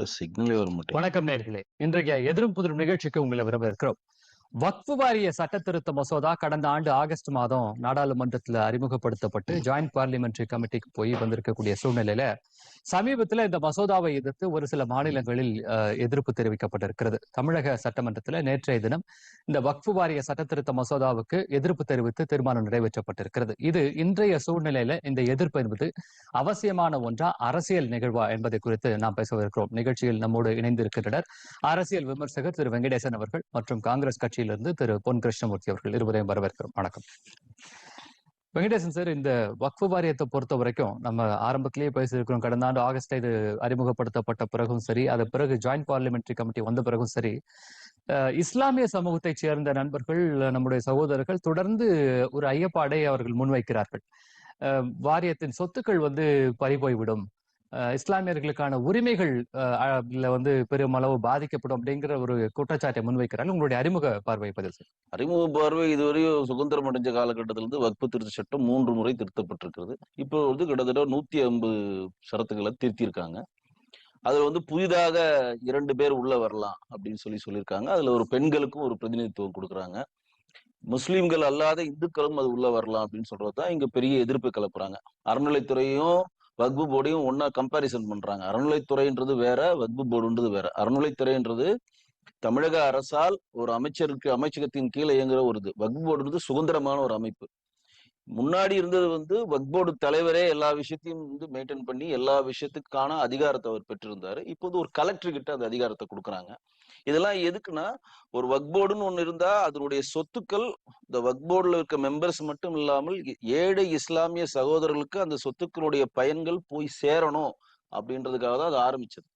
இல்ல சிக்னலே வர மாட்டேன் வணக்கம் நேர்களே. இன்றைய எதிரும் புதிரும் நிகழ்ச்சிக்கு உங்களை வரவேற்கிறோம். வக்ஃபு வாரிய சட்ட திருத்த மசோதா கடந்த ஆண்டு ஆகஸ்ட் மாதம் நாடாளுமன்றத்தில் அறிமுகப்படுத்தப்பட்டு ஜாயிண்ட் பார்லிமெண்டரி கமிட்டிக்கு போய் வந்திருக்கக்கூடிய சூழ்நிலையில சமீபத்தில் இந்த மசோதாவை எதிர்த்து ஒரு சில மாநிலங்களில் எதிர்ப்பு தெரிவிக்கப்பட்டிருக்கிறது. தமிழக சட்டமன்றத்தில் நேற்றைய தினம் இந்த வக்ஃபு வாரிய சட்ட திருத்த மசோதாவுக்கு எதிர்ப்பு தெரிவித்து தீர்மானம் நிறைவேற்றப்பட்டிருக்கிறது. இது இன்றைய சூழ்நிலையில இந்த எதிர்ப்பு என்பது அவசியமான ஒன்றா அரசியல் நிகழ்வா என்பதை குறித்து நாம் பேசவிருக்கிறோம் நிகழ்ச்சியில் நம்மோடு இணைந்திருக்கின்றனர் அரசியல் விமர்சகர் திரு வெங்கடேசன் அவர்கள் மற்றும் காங்கிரஸ் கட்சி கட்சியிலிருந்து திரு பொன் கிருஷ்ணமூர்த்தி அவர்கள் இருவரையும் வரவேற்கிறோம். வணக்கம். வெங்கடேசன் சார் இந்த வக்ஃபு வாரியத்தை பொறுத்த வரைக்கும் நம்ம ஆரம்பத்திலேயே பேசியிருக்கிறோம். கடந்த ஆண்டு ஆகஸ்ட் இது அறிமுகப்படுத்தப்பட்ட பிறகும் சரி அது பிறகு ஜாயிண்ட் பார்லிமெண்ட்ரி கமிட்டி வந்த பிறகும் சரி இஸ்லாமிய சமூகத்தைச் சேர்ந்த நண்பர்கள் நம்முடைய சகோதரர்கள் தொடர்ந்து ஒரு ஐயப்பாடை அவர்கள் முன்வைக்கிறார்கள். வாரியத்தின் சொத்துக்கள் வந்து பறிபோய்விடும். இஸ்லாமியர்களுக்கான உரிமைகள் வந்து பெரும் அளவு பாதிக்கப்படும் அப்படிங்கிற ஒரு குற்றச்சாட்டை முன்வைக்கிறாங்க உங்களுடைய அறிமுக பார்வை பதில் சார் அறிமுக பார்வை இதுவரையும் சுதந்திரம் அடைஞ்ச காலகட்டத்திலிருந்து வகுப்பு திருத்த சட்டம் மூன்று முறை திருத்தப்பட்டிருக்கிறது. இப்போ வந்து கிட்டத்தட்ட நூத்தி ஐம்பது சரத்துக்களை திருத்தியிருக்காங்க. அதுல வந்து புதிதாக இரண்டு பேர் உள்ள வரலாம் அப்படின்னு சொல்லி சொல்லியிருக்காங்க. அதுல ஒரு பெண்களுக்கும் ஒரு பிரதிநிதித்துவம் கொடுக்குறாங்க. முஸ்லீம்கள் அல்லாத இந்துக்களும் அது உள்ள வரலாம் அப்படின்னு சொல்றதுதான் இங்க பெரிய எதிர்ப்பு கிளப்புறாங்க அறநிலைத்துறையும் வக்பு போர்டையும் ஒன்னா கம்பாரிசன் பண்றாங்க. அறநிலைத்துறைன்றது வேற வக்பு போர்டுன்றது வேற. அறநிலைத்துறைன்றது தமிழக அரசால் ஒரு அமைச்சருக்கு அமைச்சகத்தின் கீழே இயங்குற ஒரு இது. வக்பு போர்டுன்றது சுதந்திரமான ஒரு அமைப்பு. முன்னாடி இருந்தது வந்து வக்ப் போர்டு தலைவரே எல்லா விஷயத்தையும் வந்து மெயின்டைன் பண்ணி எல்லா விஷயத்துக்கான அதிகாரத்தை அவர் பெற்றிருந்தாரு. இப்போது ஒரு கலெக்டர் கிட்ட அந்த அதிகாரத்தை கொடுக்குறாங்க. இதெல்லாம் எதுக்குன்னா ஒரு வக்ப் போர்டுன்னு ஒண்ணு இருந்தா அதனுடைய சொத்துக்கள் இந்த வக்ப் போர்டுல இருக்க மெம்பர்ஸ் மட்டும் இல்லாமல் ஏழை இஸ்லாமிய சகோதரர்களுக்கு அந்த சொத்துக்களுடைய பயன்கள் போய் சேரணும் அப்படின்றதுக்காக தான் அது ஆரம்பிச்சது.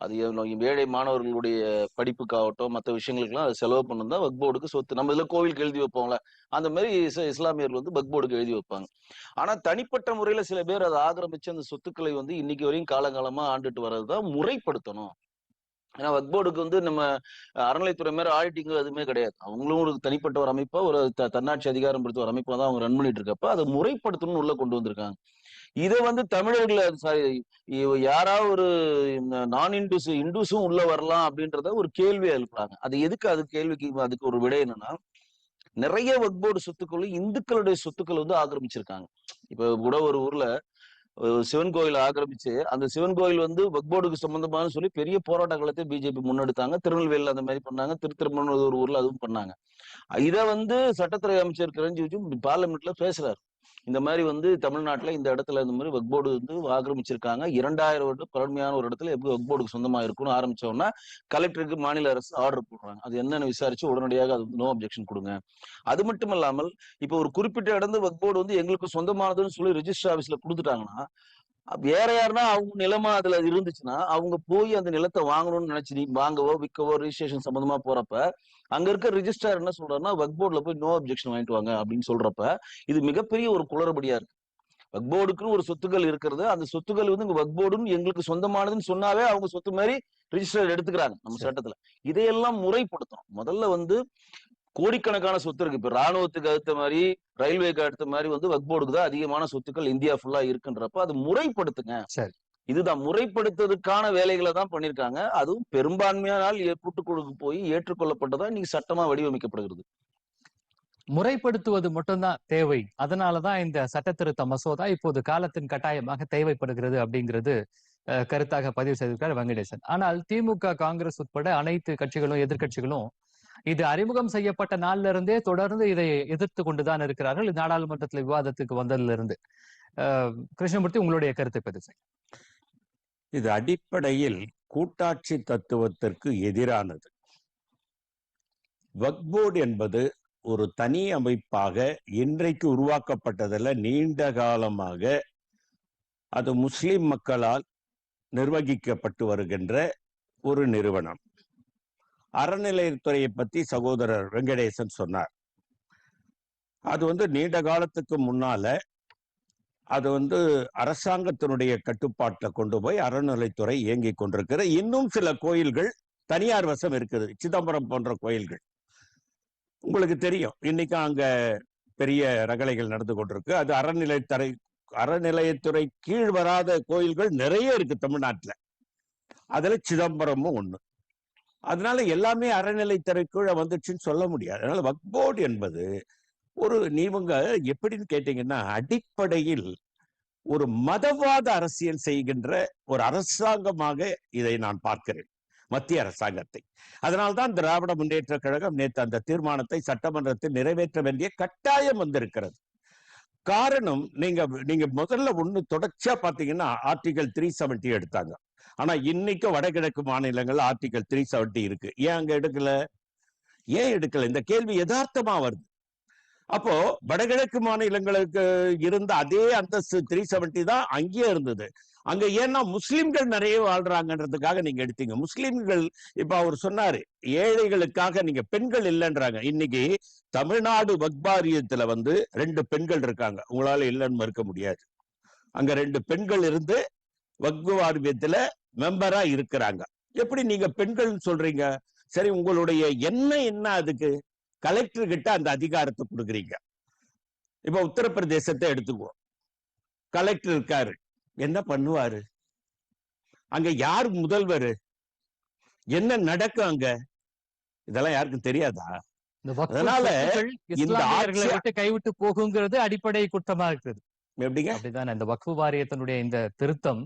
அது ஏழை மாணவர்களுடைய படிப்புக்காகட்டும் மற்ற விஷயங்களுக்கெல்லாம் அதை செலவு பண்ணணும் தான் வக்ப் போர்டுக்கு சொத்து. நம்ம இதில் கோவிலுக்கு எழுதி வைப்போம்ல அந்த மாதிரி இஸ்- இஸ்லாமியர்கள் வந்து வக்ப் போர்டுக்கு எழுதி வைப்பாங்க. ஆனால் தனிப்பட்ட முறையில் சில பேர் அதை ஆக்கிரமிச்சு அந்த சொத்துக்களை வந்து இன்னைக்கு வரையும் காலங்காலமாக ஆண்டுட்டு வர்றதுதான் முறைப்படுத்தணும். ஏன்னா வக் போர்டுக்கு வந்து நம்ம அறநிலைத்துறை மாதிரி ஆடிட்டிங் எதுவுமே கிடையாது. அவங்களும் ஒரு தனிப்பட்ட ஒரு அமைப்பா ஒரு த- தன்னாட்சி அதிகாரம் படுத்த ஒரு அமைப்பா தான் அவங்க ரன் பண்ணிட்டு இருக்கப்ப அதை முறைப்படுத்தணும்னு உள்ள கொண்டு வந்திருக்காங்க. இதை வந்து தமிழர்கள் சாரி யாராவது ஒரு நான் இண்டூஸ் இண்டூஸும் உள்ள வரலாம் அப்படின்றத ஒரு கேள்வி எழுப்புறாங்க. அது எதுக்கு அது கேள்விக்கு அதுக்கு ஒரு விடை என்னன்னா நிறைய வக்போர்டு சொத்துக்களும் இந்துக்களுடைய சொத்துக்கள் வந்து ஆக்கிரமிச்சிருக்காங்க. இப்ப கூட ஒரு ஊர்ல சிவன் கோயில் ஆக்கிரமிச்சு அந்த சிவன் கோயில் வந்து வக்போர்டுக்கு சம்பந்தமான சொல்லி பெரிய போராட்ட காலத்தை பிஜேபி முன்னெடுத்தாங்க. திருநெல்வேலியில் அந்த மாதிரி பண்ணாங்க. திருத்திருமணூர் ஒரு ஊர்ல அதுவும் பண்ணாங்க. இதை வந்து சட்டத்துறை அமைச்சர் கிரஞ்சி வச்சு பார்லிமெண்ட்ல பேசுறாரு. இந்த மாதிரி வந்து தமிழ்நாட்டுல இந்த இடத்துல இந்த மாதிரி வக்போர்டு வந்து ஆக்கிரமிச்சிருக்காங்க. இரண்டாயிரம் வருடம் பழமையான ஒரு இடத்துல எப்படி வக்போர்டுக்கு சொந்தமா இருக்கும்னு ஆரம்பிச்சோம்னா கலெக்டருக்கு மாநில அரசு ஆர்டர் போடுறாங்க. அது என்னன்னு விசாரிச்சு உடனடியாக அது நோ அப்ஜெக்ஷன் கொடுங்க. அது மட்டும் இல்லாமல் இப்போ ஒரு குறிப்பிட்ட இடம் வக்போர்டு வந்து எங்களுக்கு சொந்தமானதுன்னு சொல்லி ரிஜிஸ்டர் ஆபீஸ்ல கொடுத்துட்டாங்கன்னா வேற யாருன்னா அவங்க நிலமா அதுல இருந்துச்சுன்னா அவங்க போய் அந்த நிலத்தை வாங்கணும்னு நினைச்சு நீ வாங்கவோ விற்கவோ ரிஜிஸ்ட்ரேஷன் சம்பந்தமா போறப்ப அங்க இருக்க ரிஜிஸ்டார் என்ன சொல்றாருன்னா வக் போர்டுல போய் நோ அப்ஜெக்ஷன் வாங்கிட்டு வாங்க அப்படின்னு சொல்றப்ப இது மிகப்பெரிய ஒரு குளறுபடியா இருக்கு. வக் போர்டுக்குன்னு ஒரு சொத்துக்கள் இருக்கிறது அந்த சொத்துக்கள் வந்து இங்க வக் போர்டுன்னு எங்களுக்கு சொந்தமானதுன்னு சொன்னாவே அவங்க சொத்து மாதிரி ரிஜிஸ்டர் எடுத்துக்கிறாங்க நம்ம. சட்டத்துல. இதையெல்லாம் முறைப்படுத்தணும். முதல்ல வந்து கோடிக்கணக்கான சொத்து இருக்கு. இப்ப ராணுவத்துக்கு அடுத்த மாதிரி ரயில்வேக்கு அடுத்த மாதிரி வந்து வக் போர்டுக்கு தான் அதிகமான சொத்துக்கள் இந்தியா ஃபுல்லா இருக்குன்றப்ப அது முறைப்படுத்துங்க. சரி. இதுதான். முறைப்படுத்துறதுக்கான வேலைகளை தான் பண்ணிருக்காங்க. அதுவும் பெரும்பான்மையானால் கூட்டுக்குழுக்கு போய் ஏற்றுக்கொள்ளப்பட்டதா இன்னைக்கு சட்டமா வடிவமைக்கப்படுகிறது. முறைப்படுத்துவது மட்டும்தான் தேவை. அதனாலதான் இந்த சட்ட திருத்த மசோதா இப்போது காலத்தின் கட்டாயமாக தேவைப்படுகிறது அப்படிங்கிறது கருத்தாக பதிவு செய்திருக்கார் வெங்கடேசன். ஆனால் திமுக காங்கிரஸ் உட்பட அனைத்து கட்சிகளும் எதிர்க்கட்சிகளும் இது அறிமுகம் செய்யப்பட்ட நாள்ல இருந்தே தொடர்ந்து இதை எதிர்த்து கொண்டுதான் இருக்கிறார்கள். இது நாடாளுமன்றத்தில் விவாதத்துக்கு வந்ததுல இருந்து கிருஷ்ணமூர்த்தி உங்களுடைய கருத்தை பதிவு செய்யுங்க. இது அடிப்படையில் கூட்டாட்சி தத்துவத்திற்கு எதிரானது. வக்போர்டு என்பது ஒரு தனி அமைப்பாக இன்றைக்கு உருவாக்கப்பட்டதில் நீண்ட காலமாக அது முஸ்லிம் மக்களால் நிர்வகிக்கப்பட்டு வருகின்ற ஒரு நிறுவனம். அறநிலையத்துறையை பத்தி சகோதரர் வெங்கடேசன் சொன்னார். அது வந்து நீண்ட காலத்துக்கு முன்னால அது வந்து அரசாங்கத்தினுடைய கட்டுப்பாட்டில் கொண்டு போய் அறநிலைத்துறை இயங்கிக் கொண்டிருக்கிற இன்னும் சில கோயில்கள் தனியார் வசம் இருக்குது. சிதம்பரம் போன்ற கோயில்கள். உங்களுக்கு தெரியும். இன்னைக்கு அங்க பெரிய ரகளைகள் நடந்து கொண்டிருக்கு. அது அறநிலைத்துறை அறநிலையத்துறை கீழ் வராத கோயில்கள் நிறைய இருக்கு தமிழ்நாட்டில். அதுல சிதம்பரமும் ஒண்ணு. அதனால எல்லாமே அறநிலைத்துறைக்குள்ள வந்துச்சுன்னு சொல்ல முடியாது. அதனால வக் போர்டு என்பது ஒரு நீங்க எப்படின்னு கேட்டீங்கன்னா அடிப்படையில் ஒரு மதவாத அரசியல் செய்கின்ற ஒரு அரசாங்கமாக இதை நான் பார்க்கிறேன். மத்திய அரசாங்கத்தை. அதனால்தான் திராவிட முன்னேற்ற கழகம் நேற்று அந்த தீர்மானத்தை சட்டமன்றத்தில் நிறைவேற்ற வேண்டிய கட்டாயம் வந்திருக்கிறது. காரணம் நீங்க நீங்க முதல்ல ஒண்ணு தொடர்ச்சியா பாத்தீங்கன்னா ஆர்டிகல் த்ரீ செவன்டி எடுத்தாங்க. ஆனா இன்னைக்கு வடகிழக்கு மாநிலங்கள் ஆர்டிகல் த்ரீ செவன்டி இருக்கு. ஏன் அங்க எடுக்கல? ஏன் எடுக்கல? இந்த கேள்வி யதார்த்தமா வருது. அப்போ வடகிழக்கு மாநிலங்களுக்கு இருந்த அதே அந்தஸ்து த்ரீ செவன்டி தான் அங்கேயே இருந்தது. அங்க ஏன்னா முஸ்லிம்கள் நிறைய வாழ்றாங்கன்றதுக்காக நீங்க எடுத்தீங்க. முஸ்லிம்கள் இப்ப அவர் சொன்னாரு ஏழைகளுக்காக நீங்க பெண்கள் இல்லைன்றாங்க. இன்னைக்கு தமிழ்நாடு வக்பாரியத்துல வந்து ரெண்டு பெண்கள் இருக்காங்க. உங்களால இல்லைன்னு மறுக்க முடியாது. அங்க ரெண்டு பெண்கள் இருந்து வக்பு வாரியத்துல மெம்பரா இருக்கிறாங்க. எப்படி நீங்க பெண்கள்னு சொல்றீங்க? சரி உங்களுடைய என்ன என்ன அதுக்கு? கலெக்டர் கிட்ட அந்த அதிகாரத்தை கொடுக்குறீங்க. இப்ப உத்தரப்பிரதேசத்தை எடுத்துக்குவோம். கலெக்டர் இருக்காரு. என்ன பண்ணுவாரு? அங்க யார் முதல்வர்? என்ன நடக்கும் அங்க? இதெல்லாம் யாருக்கும் தெரியாதா? அதனால இந்த விட்டு கைவிட்டு போகுங்கிறது அடிப்படை குற்றமா இருக்குது. எப்படிங்க? அப்படிதானே? இந்த வக்ஃபு வாரியத்தினுடைய இந்த திருத்தம்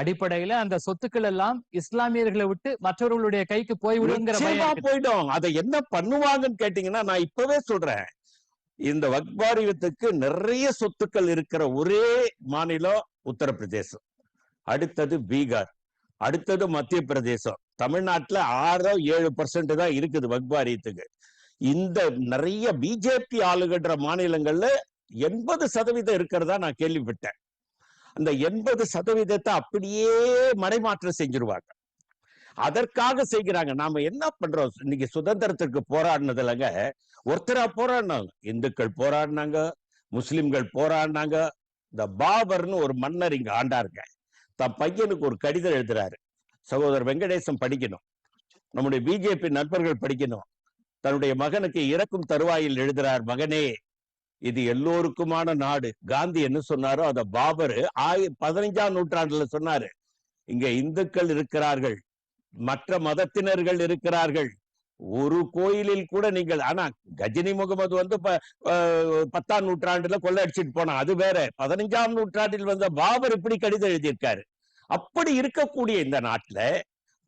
அடிப்படையில அந்த சொத்துக்கள் எல்லாம் இஸ்லாமியர்களை விட்டு மற்றவர்களுடைய கைக்கு போய் விடுங்கிற பயம் நிச்சயமா இருக்குது. போயிடும். அதை என்ன பண்ணுவாங்கன்னு கேட்டீங்கன்னா நான் இப்பவே சொல்றேன். இந்த வக்பாரியத்துக்கு நிறைய சொத்துக்கள் இருக்கிற ஒரே மாநிலம் உத்தரப்பிரதேசம். அடுத்தது பீகார். அடுத்தது மத்திய பிரதேசம். தமிழ்நாட்டில் ஆறோ ஏழு பர்சன்ட் தான் இருக்குது வக்பாரியத்துக்கு இந்த நிறைய பிஜேபி ஆளுகின்ற மாநிலங்கள்ல எண்பது சதவீதம் இருக்கிறதா நான் கேள்விப்பட்டேன். அந்த எண்பது சதவீதத்தை அப்படியே மடைமாற்றம் செஞ்சிருவாங்க. அதற்காக செய்கிறாங்க. நாம என்ன பண்றோம்? இன்னைக்கு சுதந்திரத்திற்கு போராடினதுலங்க ஒருத்தரா போராடினாங்க. இந்துக்கள் போராடினாங்க முஸ்லிம்கள் போராடினாங்க. இந்த பாபர்னு ஒரு மன்னர் இங்க ஆண்டாருங்க. தன் பையனுக்கு ஒரு கடிதம் எழுதுறாரு. சகோதரர் வெங்கடேசன் படிக்கணும். நம்முடைய பிஜேபி நண்பர்கள் படிக்கணும். தன்னுடைய மகனுக்கு இறக்கும் தருவாயில் எழுதுறார் மகனே இது எல்லோருக்குமான நாடு. காந்தி என்ன சொன்னாரோ அத பாபர் ஆய பதினைஞ்சாம் நூற்றாண்டுல சொன்னாரு. இங்க இந்துக்கள் இருக்கிறார்கள். மற்ற மதத்தினர்கள் இருக்கிறார்கள். ஒரு கோயிலில் கூட நீங்கள் ஆனா கஜினி முகமது வந்து பத்தாம் நூற்றாண்டுல கொள்ளடிச்சிட்டு போனா அது வேற. பதினஞ்சாம் நூற்றாண்டில் வந்த பாபர் இப்படி கடிதம் எழுதியிருக்காரு. அப்படி இருக்கக்கூடிய இந்த நாட்டுல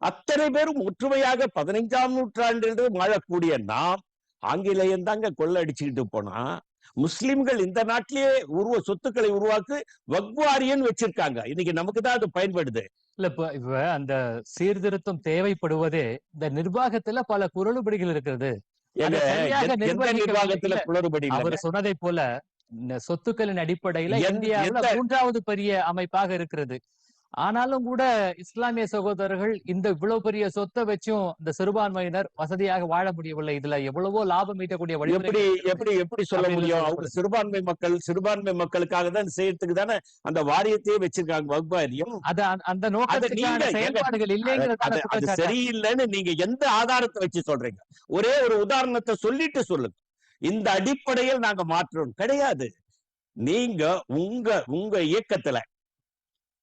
அத்தனை பேரும் ஒற்றுமையாக பதினைஞ்சாம் நூற்றாண்டிலிருந்து வாழக்கூடிய நாம் ஆங்கிலேயன் தாங்க கொள்ளடிச்சுக்கிட்டு போனா முஸ்லிம்கள் இந்த நாட்டிலேயே உருவ சொத்துக்களை உருவாக்கு வக்வாரியன் வச்சிருக்காங்க. இன்னைக்கு நமக்கு தான் அது பயன்படுது. இல்ல இப்ப இப்ப அந்த சீர்திருத்தம் தேவைப்படுவதே இந்த நிர்வாகத்துல பல குரலுபடிகள் இருக்கிறது. நிர்வாகத்துல குளறுபடி. அவர் சொன்னதை போல இந்த சொத்துக்களின் அடிப்படையில இந்தியாவுல மூன்றாவது பெரிய அமைப்பாக இருக்கிறது ஆனாலும் கூட இஸ்லாமிய சகோதரர்கள் இந்த இவ்வளவு பெரிய சொத்தை வச்சும் இந்த சிறுபான்மையினர் வசதியாக வாழ முடியவில்லை. இதுல எவ்வளவோ லாபம் ஈட்டக்கூடிய எப்படி வழிமுறை எப்படி எப்படி சொல்ல முடியும். அவங்க சிறுபான்மை மக்கள் சிறுபான்மை மக்களுக்காக தான் செய்யறதுக்கு தானே அந்த வாரியத்தையே வச்சிருக்காங்க வக்வாரியம் அது அந்த- நோக்கத்துக்கான செயல்பாடுகள் இல்லைங்கிறதான அது சரியில்லைன்னு நீங்க எந்த ஆதாரத்தை வச்சு சொல்றீங்க? ஒரே ஒரு உதாரணத்தை சொல்லிட்டு சொல்லுங்க. இந்த அடிப்படையில் நாங்க மாற்றோம் கிடையாது. நீங்க உங்க உங்க இயக்கத்துல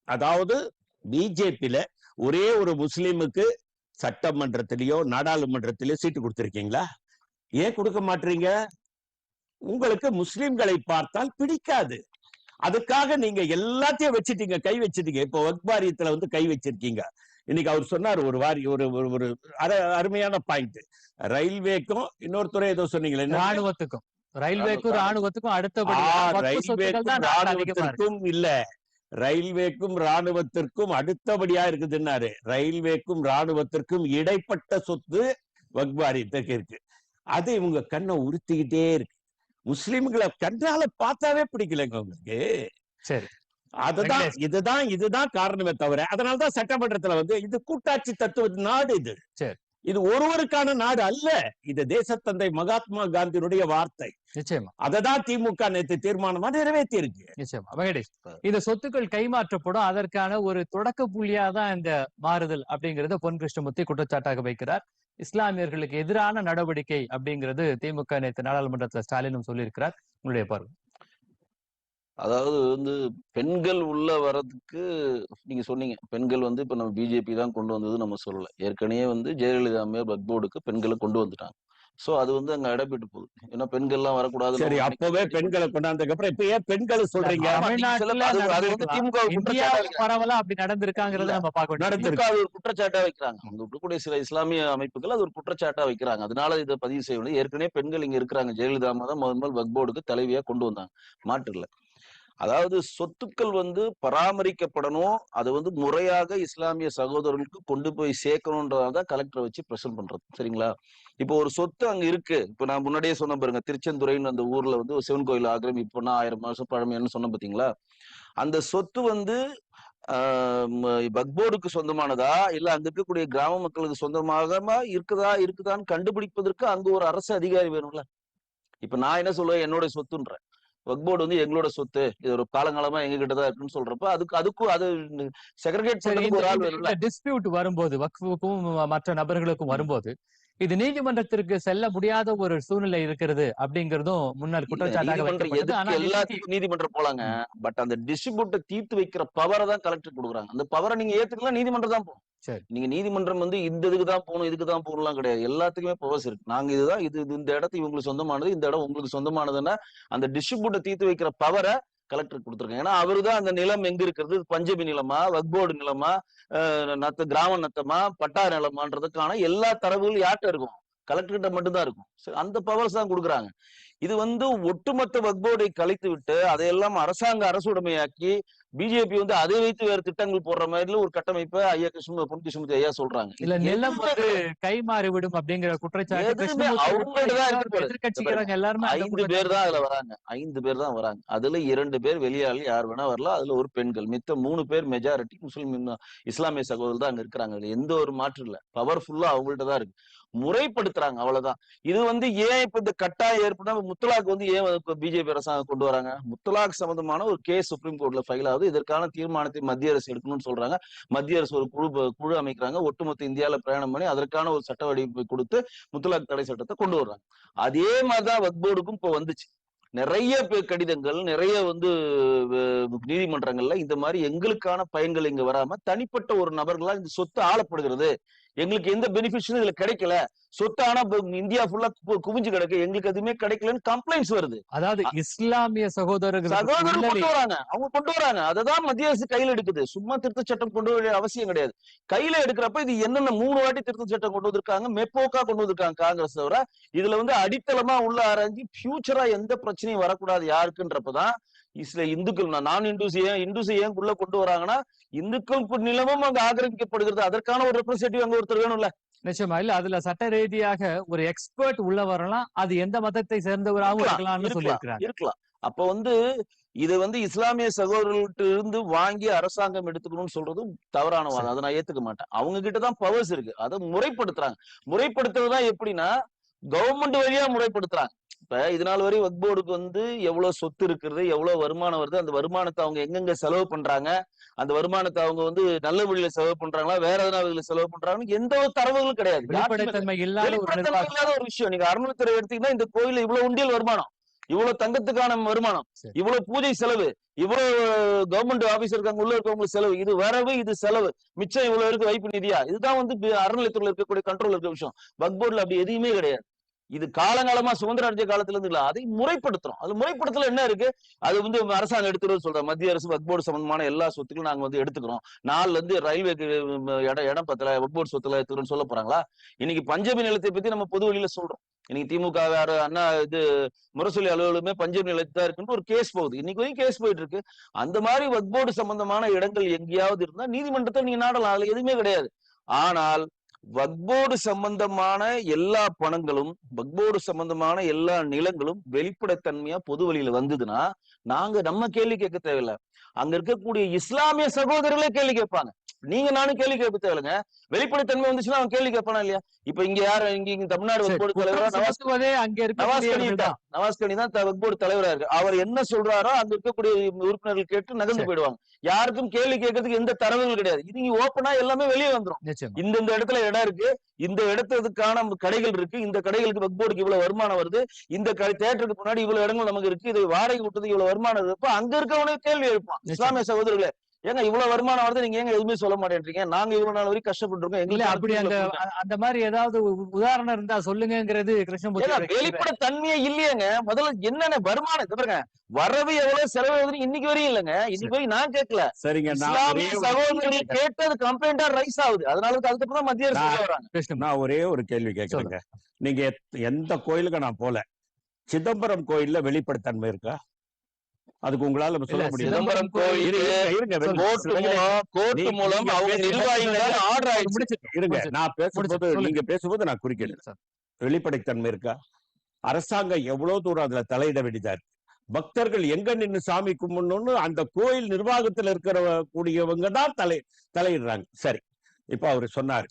அதாவது பிஜேபியில ஒரே ஒரு முஸ்லிமுக்கு சட்டமன்றத்திலேயோ நாடாளுமன்றத்திலேயோ சீட்டு கொடுத்திருக்கீங்களா? ஏன் கொடுக்க மாட்டீங்க? உங்களுக்கு முஸ்லிம்களை பார்த்தால் பிடிக்காது. அதுக்காக நீங்க எல்லாத்தையும் வச்சிட்டீங்க கை வச்சிட்டீங்க. இப்போ வக்பாரியத்துல வந்து கை வச்சிருக்கீங்க. இன்னைக்கு அவர் சொன்னார் ஒரு வாரி ஒரு ஒரு ஒரு அர- அருமையான பாயிண்ட் ரயில்வேக்கும் இன்னொரு துறை ஏதோ சொன்னீங்களே? ராணுவத்துக்கும். ரயில்வேக்கும் ராணுவ- ராணுவத்துக்கும் தான் ரயில்வேக்கும் ராணுவத்திற்கும் இல்ல. ரயில்வேக்கும் ராணுவத்திற்கும் அடுத்தபடியா இருக்குதுன்னாரு ரயில்வேக்கும் ராணுவத்திற்கும் இடைப்பட்ட சொத்து வக்பாரியத்துக்கு இருக்கு. அது இவங்க கண்ணை உறுத்திக்கிட்டே இருக்கு. முஸ்லிம்களை கண்ணால பார்த்தாவே பிடிக்கலைங்க உங்களுக்கு சரி. அதுதான். இதுதான் இதுதான் காரணமே தவிர அதனாலதான் சட்டமன்றத்துல வந்து இது கூட்டாட்சி தத்துவ நாடு இது. சரி. இது ஒருவருக்கான நாடு அல்ல. இது தேசத்தந்தை மகாத்மா காந்தியினுடைய வார்த்தை. நிச்சயமா. அததான் திமுக நேத்து தீர்மானமா நிறைவேற்றி இருக்கு நிச்சயமா. வெங்கடேஷ் இந்த சொத்துக்கள் கைமாற்றப்படும் அதற்கான ஒரு தொடக்க புள்ளியா தான் இந்த மாறுதல் அப்படிங்கறத பொன் கிருஷ்ணமூர்த்தி குற்றச்சாட்டாக வைக்கிறார். இஸ்லாமியர்களுக்கு எதிரான நடவடிக்கை அப்படிங்கிறது திமுக நேற்று நாடாளுமன்றத்துல ஸ்டாலினும் சொல்லியிருக்கிறார். உங்களுடைய பார்வை. அதாவது வந்து பெண்கள் உள்ள வர்றதுக்கு நீங்க சொன்னீங்க. பெண்கள் வந்து இப்ப நம்ம பிஜேபி தான் கொண்டு வந்தது நம்ம சொல்லல. ஏற்கனவே வந்து ஜெயலலிதா அம்மையார் வக்ஃப் போர்டுக்கு பெண்களை கொண்டு வந்துட்டாங்க. சோ அது வந்து அங்க இடப்பெட்டு போகுது. ஏன்னா பெண்கள்லாம் வரக்கூடாது சரி அப்பவே பெண்களை கொண்டாந்ததுக்கு அப்புறம் இப்ப ஏன் பெண்களை சொல்றீங்க. பரவலா அப்படி நடந்திருக்காங்கிறத நம்ம பார்க்க வேண்டியது நடந்திருக்கு. அது ஒரு குற்றச்சாட்டா வைக்கிறாங்க. அங்க இருக்கக்கூடிய சில இஸ்லாமிய அமைப்புகள் அது ஒரு குற்றச்சாட்டா வைக்கிறாங்க. அதனால இதை பதிவு செய்யணும் ஏற்கனவே பெண்கள் இங்க இருக்கிறாங்க. ஜெயலலிதா அம்மா தான் முதல் முதல் வக்ஃப் போர்டுக்கு தலைவியா கொண்டு வந்தாங்க. மாற்று இல்ல. அதாவது சொத்துக்கள் வந்து பராமரிக்கப்படணும். அது வந்து முறையாக இஸ்லாமிய சகோதரர்களுக்கு கொண்டு போய் சேர்க்கணுன்றதான் கலெக்டரை வச்சு பிரசன்ட் பண்றது. சரிங்களா? இப்போ ஒரு சொத்து அங்க இருக்கு. இப்போ நான் முன்னாடியே சொன்ன பாருங்க திருச்செந்துறைன்னு அந்த ஊர்ல வந்து ஒரு சிவன் கோயில் ஆக்கிரமிப்பு ஆயிரம் வருஷம் பழமையானு சொன்ன பாத்தீங்களா? அந்த சொத்து வந்து பக்போர்டுக்கு சொந்தமானதா? இல்ல அங்க இருக்கக்கூடிய கிராம மக்களுக்கு சொந்தமாக இருக்குதா? இருக்குதான்னு கண்டுபிடிப்பதற்கு அங்க ஒரு அரசு அதிகாரி வேணும்ல. இப்ப நான் என்ன சொல்லுவேன்? என்னோட சொத்துன்றேன். வக்போர்டு வந்து எங்களோட சொத்து. இது ஒரு காலங்காலமா எங்க கிட்ட தான் இருக்குன்னு சொல்றப்ப அதுக்கு அதுக்கும் அது செக்ரகேட் டிஸ்பியூட் வரும்போது வக்ஃபுக்கும் மற்ற நபர்களுக்கும் வரும்போது இது நீதிமன்றத்திற்கு செல்ல முடியாத ஒரு சூழ்நிலை இருக்கிறது அப்படிங்கறதும் இல்ல, குற்றச்சாட்டாக எல்லாத்துக்கும் நீதிமன்றம் போலாங்க. பட் அந்த டிஸ்ட்ரிபியூட்டை தீர்த்து வைக்கிற பவரை தான் கலெக்டர் கொடுக்குறாங்க. அந்த பவரை நீங்க ஏத்துக்கலாம் நீதிமன்றம் தான் போகணும் சரி. நீங்க நீதிமன்றம் வந்து இந்த இதுக்கு தான் போகணும் இதுக்கு தான் போகணும்லாம் கிடையாது. எல்லாத்துக்குமே பவர்ஸ் இருக்கு. நாங்க இதுதான் இது இது இந்த இடத்து இவங்களுக்கு சொந்தமானது இந்த இடம் உங்களுக்கு சொந்தமானதுன்னா அந்த டிஸ்ட்ரிபியூட்டை தீர்த்து வைக்கிற பவரை கலெக்டர் கொடுத்துருக்காங்க. ஏன்னா அவரு தான் அந்த நிலம் எங்க இருக்கிறது? பஞ்சமி நிலமா? வக்போர்டு நிலமா? நத்த கிராம நத்தமா? பட்டா நிலமான்றதுக்கான எல்லா தரவுகளும் யார்கிட்ட இருக்கும்? கலெக்டர்கிட்ட மட்டும்தான் இருக்கும். சரி, அந்த பவர்ஸ் தான் கொடுக்குறாங்க. இது வந்து ஒட்டுமொத்த வக்போர்டை கலைத்து விட்டு அதையெல்லாம் அரசாங்க அரசுடைமையாக்கி பிஜேபி வந்து அதை வைத்து வேறு திட்டங்கள் போடுற மாதிரி ஒரு கட்டமைப்பை ஐயா கிருஷ்ண பொன் கிருஷ்ணமூர்த்தி ஐயா சொல்றாங்க. இல்ல நிலம் வந்து கை மாறி விடும் அப்படிங்கிற குற்றச்சாட்டு எல்லாருமே ஐந்து பேர் தான் அதுல வராங்க. ஐந்து பேர் தான் வராங்க. அதுல இரண்டு பேர் வெளியாளி யார் வேணா வரலாம். அதுல ஒரு பெண்கள். மித்த மூணு பேர் மெஜாரிட்டி முஸ்லிம் இஸ்லாமிய சகோதரர் தான் அங்க இருக்கிறாங்க. எந்த ஒரு மாற்றம் இல்ல. பவர்ஃபுல்லா அவங்கள்ட்ட தான் இருக்கு. முறைப்படுத்துறாங்க அவ்வளவுதான். இது வந்து ஏன் இப்ப இந்த கட்டாயம் ஏற்பட்டா முத்தலாக் வந்து ஏன் பிஜேபி அரசாங்கம் கொண்டு வராங்க? முத்தலாக் சம்பந்தமான ஒரு கேஸ் சுப்ரீம் கோர்ட்ல ஃபைல் அதாவது இதற்கான தீர்மானத்தை மத்திய அரசு எடுக்கணும்னு சொல்றாங்க. மத்திய அரசு ஒரு குழு குழு அமைக்கிறாங்க. ஒட்டுமொத்த இந்தியால பிரயாணம் பண்ணி அதற்கான ஒரு சட்ட வடிவமைப்பை கொடுத்து முத்தலாக் தடை சட்டத்தை கொண்டு வர்றாங்க. அதே மாதிரிதான் வக்ஃப் போர்டுக்கும் இப்போ வந்துச்சு. நிறைய கடிதங்கள் நிறைய வந்து நீதிமன்றங்கள்ல இந்த மாதிரி எங்களுக்கான பயன்கள் இங்க வராம தனிப்பட்ட ஒரு நபர்களால் இந்த சொத்து ஆளப்படுகிறது. எங்களுக்கு எந்த பெனிஃபிட்ஸும் இதுல கிடைக்கல. சொத்து ஆனா இப்ப இந்தியா ஃபுல்லா குவிஞ்சு கிடக்கு. எங்களுக்கு எதுவுமே கிடைக்கலன்னு கம்ப்ளைண்ட்ஸ் வருது. அதாவது இஸ்லாமிய சகோதரர்கள் சகோதரர் கொண்டு வராங்க. அவங்க கொண்டு வராங்க. அததான் மத்திய அரசு கையில எடுக்குது. சும்மா திருத்த சட்டம் கொண்டு வர அவசியம் கிடையாது. கையில எடுக்கிறப்ப இது என்னென்ன மூணு வாட்டி திருத்த சட்டம் கொண்டு வந்திருக்காங்க? மெப்போக்கா கொண்டு வந்திருக்காங்க காங்கிரஸ் தவிர. இதுல வந்து அடித்தளமா உள்ள ஆராய்ஞ்சு ஃபியூச்சரா எந்த பிரச்சனையும் வரக்கூடாது யாருக்குன்றப்பதான் இஸ்ல இந்துக்கள் நான் இந்துஸ் ஏன் இந்துஸ் ஏன் உள்ள கொண்டு வராங்கன்னா இந்துக்களுக்கு நிலமும் அங்க ஆக்கிரமிக்கப்படுகிறது. அதற்கான ஒரு ரெப்ரஸன்டேட்டிவ் அங்க ஒருத்தர் வேணும்ல. நிச்சயமா. இல்ல அதுல சட்ட ரீதியாக ஒரு எக்ஸ்பர்ட் உள்ள வரலாம். அது எந்த மதத்தை சேர்ந்தவராகவும் இருக்கலாம், இருக்கலாம்னு இருக்கலாம், சொல்லியிருக்கிறாங்க இருக்கலாம். அப்ப வந்து இதை வந்து இஸ்லாமிய சகோதரர்கள்ட்ட இருந்து வாங்கி அரசாங்கம் எடுத்துக்கணும்னு சொல்றது தவறான வாதம். அதை நான் ஏத்துக்க மாட்டேன். அவங்க கிட்ட தான் பவர்ஸ் இருக்கு. அதை முறைப்படுத்துறாங்க. முறைப்படுத்துறதுதான் எப்படின்னா கவர்மெண்ட் வழியா முறைப்படுத்துறாங்க. இப்ப இது நாள் வரை வக்ஃப் போர்டுக்கு வந்து எவ்வளவு சொத்து இருக்கிறது எவ்வளவு வருமானம் வருது அந்த வருமானத்தை அவங்க எங்கெங்க செலவு பண்றாங்க அந்த வருமானத்தை அவங்க வந்து நல்ல வழியில செலவு பண்றாங்களா வேற எதனா வழியில செலவு பண்றாங்கன்னு எந்த ஒரு தரவுகளும் கிடையாது. இல்லாத ஒரு விஷயம். நீங்க அறநிலைத்துறை எடுத்தீங்கன்னா இந்த கோயில்ல இவ்வளவு உண்டியல் வருமானம் இவ்வளவு தங்கத்துக்கான வருமானம். இவ்வளவு பூஜை செலவு இவ்வளவு கவர்மெண்ட் ஆபீஸ் இருக்காங்க உள்ள இருக்கவங்க செலவு இது வரவு இது செலவு. மிச்சம் இவ்வளவு இருக்கு வைப்பு நிதியா? இதுதான் வந்து அறநிலைத்துறையில இருக்கக்கூடிய கண்ட்ரோல் இருக்க விஷயம். வக் போர்டுல அப்படி எதுவுமே கிடையாது. இது காலங்காலமா சுதந்திர அடைஞ்ச காலத்துல இருந்து இல்ல அதை முறைப்படுத்துறோம். அது முறைப்படுத்தல என்ன இருக்கு? அது வந்து அரசாங்கம் எடுத்துக்கிறது சொல்ற மத்திய அரசு வக்போர்டு சம்பந்தமான எல்லா சொத்துக்களும் நாங்க வந்து எடுத்துக்கிறோம். நாலுல இருந்து ரயில்வேக்கு இடம் இடம் பத்தல வக்போர்டு சொத்துல எடுத்துக்கிறோம்னு சொல்ல போறாங்களா? இன்னைக்கு பஞ்சமி நிலத்தை பத்தி நம்ம பொது வழியில சொல்றோம். இன்னைக்கு திமுக வேற அண்ணா இது முரசொலி அலுவலகமே பஞ்சமி நிலத்தை இருக்குன்னு ஒரு கேஸ் போகுது. இன்னைக்கு வரைக்கும் கேஸ் போயிட்டு இருக்கு. அந்த மாதிரி வக்போர்டு சம்பந்தமான இடங்கள் எங்கேயாவது இருந்தா நீதிமன்றத்தை நீங்க நாடலாம். அதுல எதுவுமே கிடையாது. ஆனால் வக்போர்டு சம்பந்தமான எல்லா பணங்களும் வக்போர்டு சம்பந்தமான எல்லா நிலங்களும் வெளிப்படைத்தன்மையா பொது வழியில வந்ததுன்னா நாங்க நம்ம கேள்வி கேட்க தேவையில்ல. அங்க இருக்கக்கூடிய இஸ்லாமிய சகோதரர்களே கேள்வி கேட்பாங்க. நீங்க நானும் கேள்வி கேட்க தேவையில்லைங்க வெளிப்படைத்தன்மை வந்துச்சுன்னா அவன் கேள்வி கேட்பானா இல்லையா? இப்ப இங்க யாரு? இங்க இங்க தமிழ்நாடு வக்போர்டு தலைவரா நவாஸ் நவாஸ் கனி தான். நவாஸ் கனி தான் வக்போர்டு தலைவரா இருக்கு அவர் என்ன சொல்றாரோ அங்க இருக்கக்கூடிய உறுப்பினர்கள் கேட்டு நகர்ந்து. போயிடுவாங்க. யாருக்கும் கேள்வி கேட்கறதுக்கு எந்த தரவுகள் கிடையாது. இது நீங்க ஓப்பனா எல்லாமே வெளியே நிச்சயமா. இந்த இந்த இடத்துல இடம் இருக்கு. இந்த இடத்துக்கான கடைகள் இருக்கு. இந்த கடைகளுக்கு வக்போர்டுக்கு இவ்வளவு வருமானம் வருது. இந்த கடை தேட்டருக்கு முன்னாடி இவ்வளவு இடங்கள் நமக்கு இருக்கு. இது வாடகை விட்டது இவ்வளவு வருமானம் இருக்கு அங்க இருக்கவனே கேள்வி எழுப்பான். இஸ்லாமிய சகோதரர்களே ஏங்க இவ்வளவு வருமானம் வருது நீங்க ஏங்க எதுவுமே சொல்ல மாட்டேன்றீங்க? நாங்க இவ்வளவு நாள் வரைக்கும் கஷ்டப்பட்டு இல்ல அப்படி அங்க இருக்கோம் அ- அந்த மாதிரி ஏதாவது உதாரணம் இருந்தா சொல்லுங்கங்கிறது கிருஷ்ணமூர்த்தி. வெளிப்பட தன்மையே இல்லையேங்க. முதல்ல என்னென்ன வருமானம்? பாருங்க. வரவு எவ்வளவு செலவு இன்னைக்கு வரையும் இல்லைங்க. இன்னைக்கு வரையும் நான் கேட்கல. சரிங்க சகோதரர்கள் கேட்டது கம்ப்ளைண்டா ரைஸ் ஆகுது. அதனால அதுக்கப்புறம் தான் மத்திய அரசு வராங்க. நான் ஒரே ஒரு கேள்வி கேட்கறேங்க. நீங்க எந்த கோயிலுக்கு நான் போல? சிதம்பரம் கோயில்ல வெளிப்படைத்தன்மை இருக்கா? அதுக்கு உங்களால சொல்ல முடியும் சிதம்பரம். கோர்ட் மூலம் இருங்க. நான் பேசும்போது. நீங்க நான் குறுக்கிடுறேன் சார். வெளிப்படைத்தன்மை இருக்கா? அரசாங்கம் எவ்வளவு தூரம் அதுல தலையிட வேண்டியதா இருக்கு? பக்தர்கள் எங்க நின்னு சாமி கும்பிடணும்னு அந்த கோயில் நிர்வாகத்துல இருக்கிற கூடியவங்க தான் தலை தலையிடுறாங்க. சரி இப்ப அவர் சொன்னாரு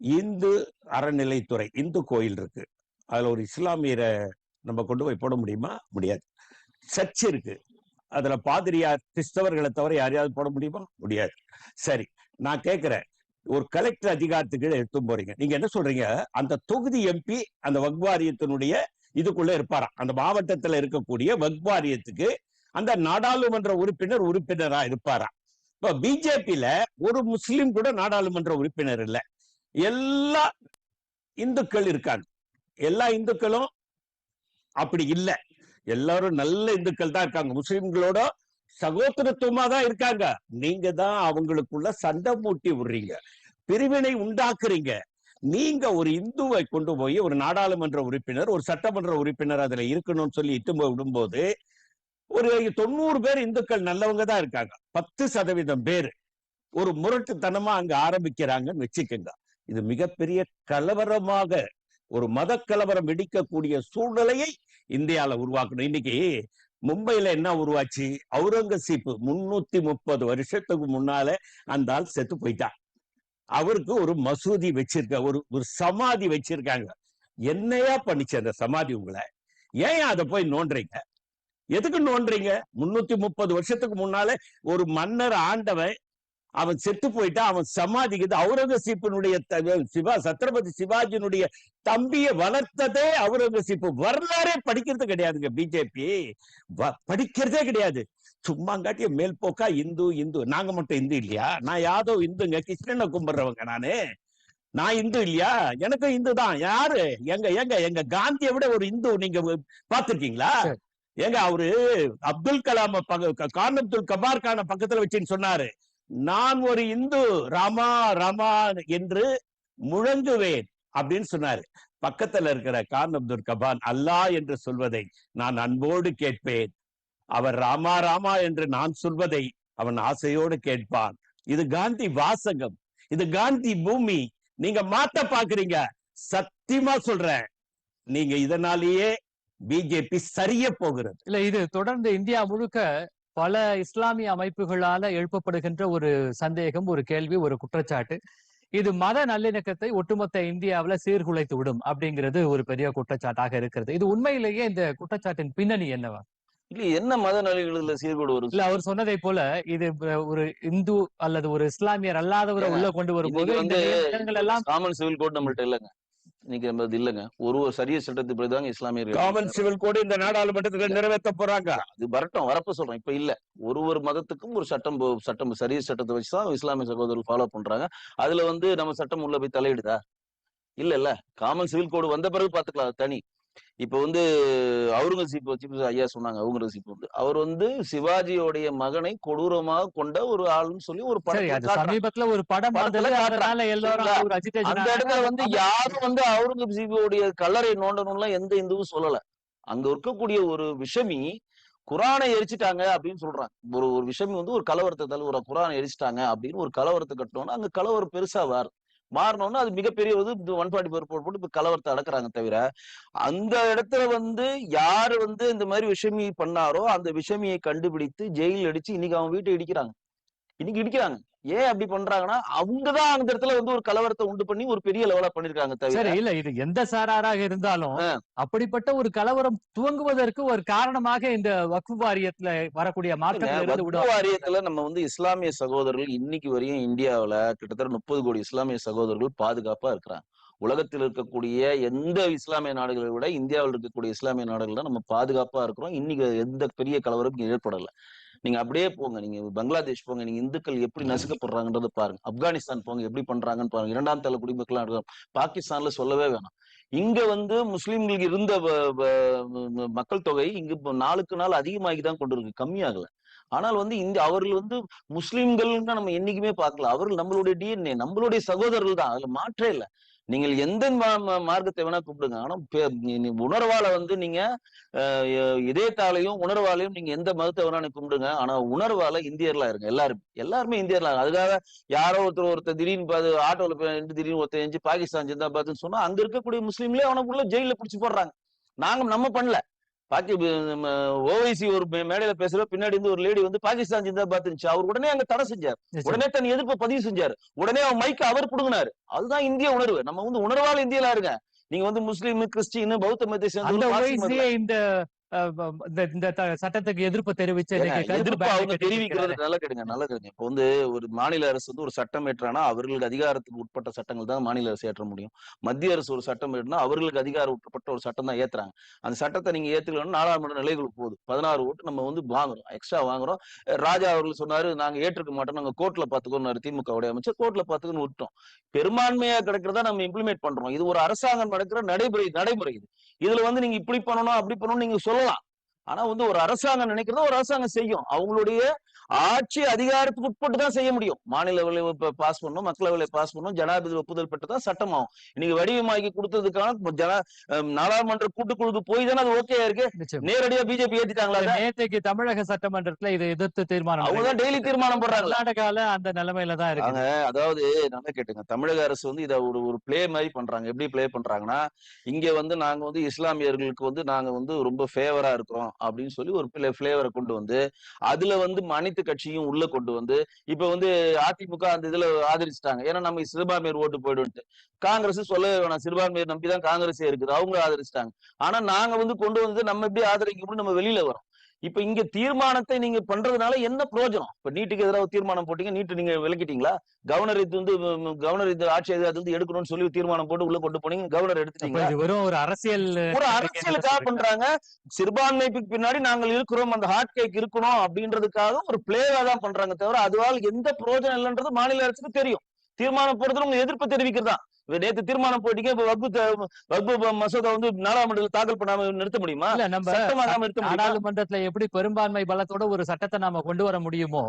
இந்து அறநிலைத்துறை இந்து கோயில் இருக்கு. அதுல ஒரு இஸ்லாமியரை நம்ம கொண்டு போய் போட முடியுமா? முடியாது. சர்ச் இருக்கு. அதுல பாதிரியார் கிறிஸ்தவர்களை தவிர யாரையாவது போட முடியுமா? முடியாது. சரி நான் கேட்கிறேன் ஒரு கலெக்டர் அதிகாரத்துக்கு எடுத்து போறீங்க. நீங்க என்ன சொல்றீங்க? அந்த தொகுதி எம்பி அந்த வக்வாரியத்தினுடைய இதுக்குள்ள இருப்பாராம் அந்த மாவட்டத்துல இருக்கக்கூடிய வக்வாரியத்துக்கு அந்த நாடாளுமன்ற உறுப்பினர் உறுப்பினரா இருப்பாராம் இப்ப பிஜேபியில ஒரு முஸ்லீம் கூட நாடாளுமன்ற உறுப்பினர் இல்ல. எல்லா இந்துக்கள் இருக்காங்க. எல்லா இந்துக்களும் அப்படி இல்லை. எல்லாரும் நல்ல இந்துக்கள் தான் இருக்காங்க. முஸ்லிம்களோட சகோதரத்துவமா தான் இருக்காங்க. நீங்க தான் அவங்களுக்குள்ள சண்டை மூட்டி விடுறீங்க. பிரிவினை உண்டாக்குறீங்க. நீங்க ஒரு இந்துவை கொண்டு போய் ஒரு நாடாளுமன்ற உறுப்பினர் ஒரு சட்டமன்ற உறுப்பினர் அதுல இருக்கணும்னு சொல்லி இட்டு விடும்போது ஒரு தொண்ணூறு பேர் இந்துக்கள் நல்லவங்க தான் இருக்காங்க. பத்து சதவீதம் பேர் ஒரு முரட்டுத்தனமா அங்க ஆரம்பிக்கிறாங்கன்னு வச்சுக்கோங்க. இது மிகப்பெரிய கலவரமாக ஒரு மத கலவரம் வெடிக்கக்கூடிய சூழ்நிலையை இந்தியாவில் உருவாக்கணும். இன்னைக்கு மும்பைல என்ன உருவாச்சு? அவுரங்கசீப் முன்னூத்தி முப்பது வருஷத்துக்கு முன்னால அந்த ஆள் செத்து போயிட்டான். அவருக்கு ஒரு மசூதி வச்சிருக்க ஒரு ஒரு சமாதி வச்சிருக்காங்க. என்னையா பண்ணிச்சு அந்த சமாதி உங்களை? ஏன் அதை போய் நோண்டுறீங்க? எதுக்கு நோண்டுறீங்க? முன்னூத்தி முப்பது வருஷத்துக்கு முன்னால ஒரு மன்னர் ஆண்டவன் அவன் செத்து போயிட்டா அவன் சமாதிக்கு அவுரங்கசீப்பினுடைய சிவா சத்ரபதி சிவாஜியினுடைய தம்பியை வளர்த்ததே அவுரங்கசீப் வரலாறே படிக்கிறது கிடையாதுங்க பிஜேபி படிக்கிறதே கிடையாது. சும்மாங்காட்டிய மேல் போக்கா இந்து இந்து. நாங்க மட்டும் இந்து இல்லையா? நான் யாதவ் இந்துங்க கிருஷ்ணனை கும்பிடுறவங்க நானு. நான் இந்து இல்லையா? எனக்கும் இந்து தான். யாரு? எங்க எங்க எங்க காந்தியை விட ஒரு இந்து நீங்க பாத்திருக்கீங்களா. ஏங்க அவரு அப்துல் கலாம் கான் அப்துல் கபார் கான பக்கத்துல வச்சுன்னு சொன்னாரு. நான் ஒரு இந்து ராமா ராமா என்று முழங்குவேன் அப்படின்னு சொன்னாரு. பக்கத்துல இருக்கிற கான் அப்துல் கபான் அல்லாஹ் என்று சொல்வதை நான் அன்போடு கேட்பேன். அவர் ராமா ராமா என்று நான் சொல்வதை அவன் ஆசையோடு கேட்பான். இது காந்தி வாசகம். இது காந்தி பூமி. நீங்க மாத்த பாக்குறீங்க. சத்தியமா சொல்றேன். நீங்க இதனாலேயே பிஜேபி சரிய போகிறது. இல்ல இது தொடர்ந்து இந்தியா முழுக்க பல இஸ்லாமிய அமைப்புகளால எழுப்பப்படுகின்ற ஒரு சந்தேகம் ஒரு கேள்வி ஒரு குற்றச்சாட்டு. இது மத நல்லிணக்கத்தை ஒட்டுமொத்த இந்தியாவுல சீர்குலைத்து விடும் அப்படிங்கிறது ஒரு பெரிய குற்றச்சாட்டாக இருக்கிறது. இது உண்மையிலேயே இந்த குற்றச்சாட்டின் பின்னணி என்னவா? இல்ல என்ன மத நிலைகளில் சீர்கோடு இல்ல அவர் சொன்னதை போல இது ஒரு இந்து அல்லது ஒரு இஸ்லாமியர் அல்லாதவரை உள்ள கொண்டு வரும்போது இந்த எல்லாம் காமன் சிவில் கோட் நம்மள்ட்ட இல்லைங்க. இன்னைக்கு நம்ம அது இல்லைங்க. ஒரு ஒரு சரிய சட்டத்தை தாங்க இஸ்லாமியர்கள் காமன் சிவில் கோடு இந்த நாடாளுமன்றத்துல நிறைவேற்ற போறாங்க. அது வரட்டும் வரப்ப சொல்றேன் இப்ப இல்ல. ஒரு ஒரு மதத்துக்கும் ஒரு சட்டம் சட்டம் சரிய சட்டத்தை வச்சுதான் இஸ்லாமிய சகோதரர்கள் ஃபாலோ பண்றாங்க. அதுல வந்து நம்ம சட்டம் உள்ள போய் தலையிடுதா? இல்ல இல்ல காமன் சிவில் கோடு வந்த பிறகு பாத்துக்கலாம் தனி. இப்ப வந்து அவுரங்கசீப் வச்சு ஐயா சொன்னாங்க அவுரங்கசீப் வந்து அவர் வந்து சிவாஜியோடைய மகனை கொடூரமாக கொண்ட ஒரு ஆளுன்னு சொல்லி ஒரு. சமீபத்துல படம்? ஒரு agitation அந்த. இடத்துல வந்து யாரும் வந்து அவுரங்கசீபோடைய கல்லறை நோண்டணும்லாம் எந்த இந்துவும் சொல்லல அங்க இருக்கக்கூடிய ஒரு விஷமி குரானை எரிச்சிட்டாங்க அப்படின்னு சொல்றாங்க ஒரு ஒரு விஷமி வந்து ஒரு கலவரத்தை தள்ள ஒரு குரானை எரிச்சிட்டாங்க அப்படின்னு ஒரு கலவரத்தை கட்டணும்னா அங்க கலவரம் பெருசா வார் மாறினோம்னா அது மிகப்பெரிய ஒரு ஒன் ஃபார்ட்டி ஃபோர் போட்டு இப்ப கலவரத்தை அடக்குறாங்க தவிர அந்த இடத்துல வந்து யாரு வந்து இந்த மாதிரி விஷமியை பண்ணாரோ அந்த விஷமியை கண்டுபிடித்து ஜெயில் அடிச்சு இன்னைக்கு அவன் வீட்டை இடிக்கிறாங்க. இன்னைக்கு இடிக்கிறாங்க. ஏன் அப்படி பண்றாங்கன்னா அவங்கதான் அந்த இடத்துல வந்து ஒரு கலவரத்தை உண்டு பண்ணி ஒரு பெரிய லெவலா பண்ணிருக்காங்க சரி தவிர இல்ல இது எந்த சாராராக இருந்தாலும். அப்படிப்பட்ட ஒரு கலவரம் துவங்குவதற்கு ஒரு காரணமாக இந்த வக்ஃபு வாரியத்துல வரக்கூடிய மாற்றங்கள் வாரியத்துல நம்ம வந்து இஸ்லாமிய சகோதரர்கள் இன்னைக்கு வரையும் இந்தியாவுல கிட்டத்தட்ட முப்பது கோடி இஸ்லாமிய சகோதரர்கள் பாதுகாப்பா இருக்கிறாங்க. உலகத்தில் இருக்கக்கூடிய எந்த இஸ்லாமிய நாடுகளை விட இந்தியாவில் இருக்கக்கூடிய இஸ்லாமிய நாடுகள் தான் நம்ம பாதுகாப்பா இருக்கிறோம். இன்னைக்கு எந்த பெரிய கலவரம் ஏற்படல. நீங்க அப்படியே போங்க. நீங்க பங்களாதேஷ் போங்க. நீங்க இந்துக்கள் எப்படி நசுக்கப்படுறாங்கன்றத பாருங்க. ஆப்கானிஸ்தான் போங்க. எப்படி பண்றாங்கன்னு பாருங்க. இரண்டாம் தலை குடிமக்கள்லாம் இருக்கும் பாகிஸ்தான்ல சொல்லவே வேணாம். இங்க வந்து முஸ்லிம்களுக்கு இருந்த வ- மக்கள் தொகை இங்க இப்போ நாளுக்கு நாள் அதிகமாகி தான் கொண்டு இருக்கு கம்மியாகல. ஆனால் வந்து இந்த அவர்கள் வந்து முஸ்லிம்கள்னு நம்ம என்னைக்குமே பார்க்கல. அவர்கள் நம்மளுடைய டிஎன்ஏ நம்மளுடைய சகோதரர்கள் தான். அதுல மாற்றே இல்லை. நீங்கள் எந்த மார்க்கத்தை வேணா கூப்பிடுங்க. ஆனா உணர்வால வந்து நீங்க இதயத்தாலையும் உணர்வாலையும் நீங்க எந்த மதத்தை வேணா கும்பிடுங்க ஆனா உணர்வால இந்தியர்களா இருங்க எல்லாரும். எல்லாருமே இந்தியர்களா அதுக்காக யாரோ ஒருத்தர் ஒருத்தர் திடீர்னு பார்த்து ஆட்டோல திடீர்னு ஒருத்தர் எஞ்சி பாகிஸ்தான் ஜிந்தாபாத்னு சொன்னா அங்க இருக்கக்கூடிய முஸ்லீம்லேயே அவனுக்குள்ள ஜெயில பிடிச்சு போடுறாங்க. நாங்க நம்ம பண்ணல. பாக்கி ஓவைசி ஒரு மேடையில பேசுற பின்னாடி இருந்து ஒரு லேடி வந்து பாகிஸ்தான் ஜிந்தாபாத் இருந்துச்சு. அவர் உடனே அங்க தடை செஞ்சார். உடனே தன் எதிர்ப்பை பதிவு செஞ்சாரு. உடனே அவன் மைக்க அவர் புடுங்கினாரு. அதுதான் இந்திய உணர்வு. நம்ம வந்து உணர்வால இந்தியலா இருங்க. நீங்க வந்து முஸ்லீம் கிறிஸ்டின் பௌத்த வயசுலயே இந்த இந்த- சட்டத்துக்கு எதிர்ப்பு தெரிவிச்ச எதிர்ப்பு அவங்க தெரிவிக்கிறது. நல்ல கேடுங்க நல்ல கேடுங்க இப்போ வந்து ஒரு மாநில அரசு வந்து ஒரு சட்டம் ஏற்றானா அவர்களுக்கு அதிகாரத்துக்கு உட்பட்ட சட்டங்கள் தான் மாநில அரசு ஏற்ற முடியும். மத்திய அரசு ஒரு சட்டம் ஏற்றினா அவர்களுக்கு அதிகாரம் உட்பட்ட ஒரு சட்டம் தான் ஏத்துறாங்க. அந்த சட்டத்தை நீங்க ஏத்துக்கலன்னா நாடாளுமன்ற நிலைகளுக்கு போகுது. பதினாறு ஓட்டு நம்ம வந்து வாங்குறோம் எக்ஸ்ட்ரா வாங்குறோம். ராஜா அவர்கள் சொன்னாரு நாங்க ஏற்றுக்க மாட்டோம் நாங்க கோர்ட்ல பாத்துக்கோன்னு திமுக உடைய அமைச்சர். கோர்ட்ல பாத்துக்கன்னு விட்டோம். பெரும்பான்மையா கிடைக்கிறதா நம்ம இம்ப்ளிமெண்ட் பண்றோம். இது ஒரு அரசாங்கம் நடக்கிற நடைமுறை நடைமுறை இது. இதுல வந்து நீங்க இப்படி பண்ணணும் அப்படி பண்ணணும் நீங்க சொல்லலாம். ஆனா வந்து ஒரு அரசாங்கம் நினைக்கிறத ஒரு அரசாங்கம் செய்யும். அவங்களுடைய ஆட்சி அதிகாரத்துக்கு உட்பட்டு தான் செய்ய முடியும். மாநிலங்களை பாஸ் பண்ணணும் மக்களவையில பாஸ் பண்ணணும் ஜனாதிபதி ஒப்புதல் பெற்று தான் சட்டம் ஆகும் இன்னைக்கு வடிவமாக்கி கொடுத்ததுக்கான ஜன நாடாளுமன்ற கூட்டுக்குழுக்கு போய் தானே அது ஓகே இருக்கு. நேரடியா பிஜேபி ஏத்திட்டாங்களா? நேற்றைக்கு தமிழக சட்டமன்றத்துல இதை எதிர்த்து தீர்மானம் அவங்க தான் டெய்லி தீர்மானம் கர்நாடகால அந்த நிலைமையில தான் இருக்கு. அவங்க அதாவது நல்லா கேட்டுங்க. தமிழக அரசு வந்து இத ஒரு ஒரு ப்ளே மாதிரி பண்றாங்க. எப்படி ப்ளே பண்றாங்கன்னா இங்க வந்து நாங்க வந்து இஸ்லாமியர்களுக்கு வந்து நாங்க வந்து ரொம்ப ஃபேவரா இருக்கிறோம் அப்படின்னு சொல்லி ஒரு ஃபிளேவரை கொண்டு வந்து அதுல வந்து அனைத்து கட்சியும் உள்ள கொண்டு வந்து இப்ப வந்து அதிமுக அந்த இதுல ஆதரிச்சிட்டாங்க. ஏன்னா நம்ம சிறுபான்மையர் ஓட்டு போயிடும்ட்டு காங்கிரஸ் சொல்லவே வேணாம். சிறுபான்மையர் நம்பி தான் காங்கிரஸே இருக்குது. அவங்க ஆதரிச்சிட்டாங்க. ஆனா நாங்க வந்து கொண்டு வந்து நம்ம எப்படி ஆதரிக்க முடியும்? நம்ம வெளியில வரோம் இப்ப இங்க தீர்மானத்தை நீங்க பண்றதுனால என்ன பிரயோஜனம்? இப்ப நீட்டுக்கு எதிராக தீர்மானம் போட்டீங்க நீட்டு நீங்க விலக்கிட்டீங்களா கவர்னர் இது வந்து கவர்னர் இந்த ஆட்சி அதிகாரத்துல இருந்து எடுக்கணும்னு சொல்லி தீர்மானம் போட்டு உள்ள கொண்டு போனீங்க கவர்னர் இது வெறும் ஒரு அரசியல் ஒரு அரசியலுக்காக பண்றாங்க. சிறுபான்மைக்கு பின்னாடி நாங்கள் இருக்கிறோம் அந்த ஹாட் கேக் இருக்கணும் அப்படின்றதுக்காக ஒரு பிளேவா தான் பண்றாங்க தவிர அதுவால் எந்த பிரயோஜனம் இல்லைன்றது மாநில அரசுக்கு தெரியும். தீர்மானம் போடுறதுல உங்க எதிர்ப்பு தெரிவிக்கிறதா? நேத்து தீர்மானம் போட்டீங்க இப்ப வக்பு த- வக்பு மசோதா வந்து நாடாளுமன்றத்தில் தாக்கல் பண்ணாம நிறுத்த முடியுமா? நாடாளுமன்றத்துல எப்படி பெரும்பான்மை பலத்தோட ஒரு சட்டத்தை நாம கொண்டு வர முடியுமோ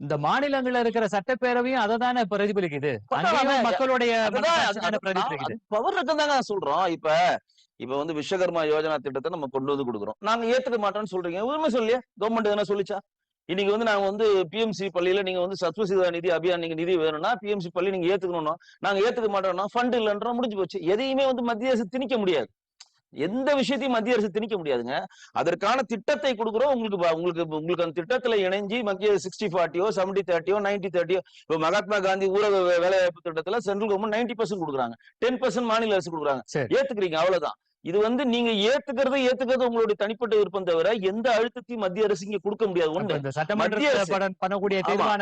இந்த மாநிலங்கள்ல இருக்கிற சட்டப்பேரவையும் அதை தானே பிரதிபலிக்குது. மக்களுடைய பவர் இருக்குதாங்க சொல்றோம். இப்ப இப்ப வந்து விஸ்வகர்மா யோஜனா திட்டத்தை நம்ம கொண்டு வந்து கொடுக்குறோம். நாங்க ஏத்துக்க மாட்டோம்னு சொல்றீங்க. உண்மை சொல்லியா. கவர்மெண்ட் எதனா சொல்லிச்சா? இன்னைக்கு வந்து நாங்க வந்து பிஎம்சி பள்ளியில நீங்க வந்து சத்வசிதா நிதி அபியான் நீங்க நிதி வேணும்னா பிஎம்சி பள்ளி நீங்க ஏத்துக்கணும்னா நாங்க ஏத்துக்க மாட்டோம்னா ஃபண்ட் இல்லைன்றோம் முடிஞ்சு போச்சு. எதையுமே வந்து மத்திய அரசு திணிக்க முடியாது. எந்த விஷயத்தையும் மத்திய அரசு திணிக்க முடியாதுங்க. அதற்கான திட்டத்தை கொடுக்குறோம். உங்களுக்கு உங்களுக்கு உங்களுக்கு அந்த திட்டத்துல இணைஞ்சு மத்திய சிக்ஸ்டி ஃபார்ட்டியோ செவன்டி தேர்ட்டியோ நைன்டி தேர்ட்டியோ இப்போ மகாத்மா காந்தி ஊரக வேலைவாய்ப்பு திட்டத்துல சென்ட்ரல் கவர்மெண்ட் நைன்டி பர்சன்ட் கொடுக்குறாங்க. டென் பர்சன்ட் மாநில அரசு கொடுக்குறாங்க. ஏத்துக்கிறீங்க அவ்வளவுதான். இது வந்து நீங்க ஏத்துக்கிறது ஏத்துக்கிறது உங்களுடைய தனிப்பட்ட விருப்பம் தவிர எந்த அழுத்தத்தையும் மத்திய அரசு இங்க கொடுக்க முடியாது. அரசு- பட-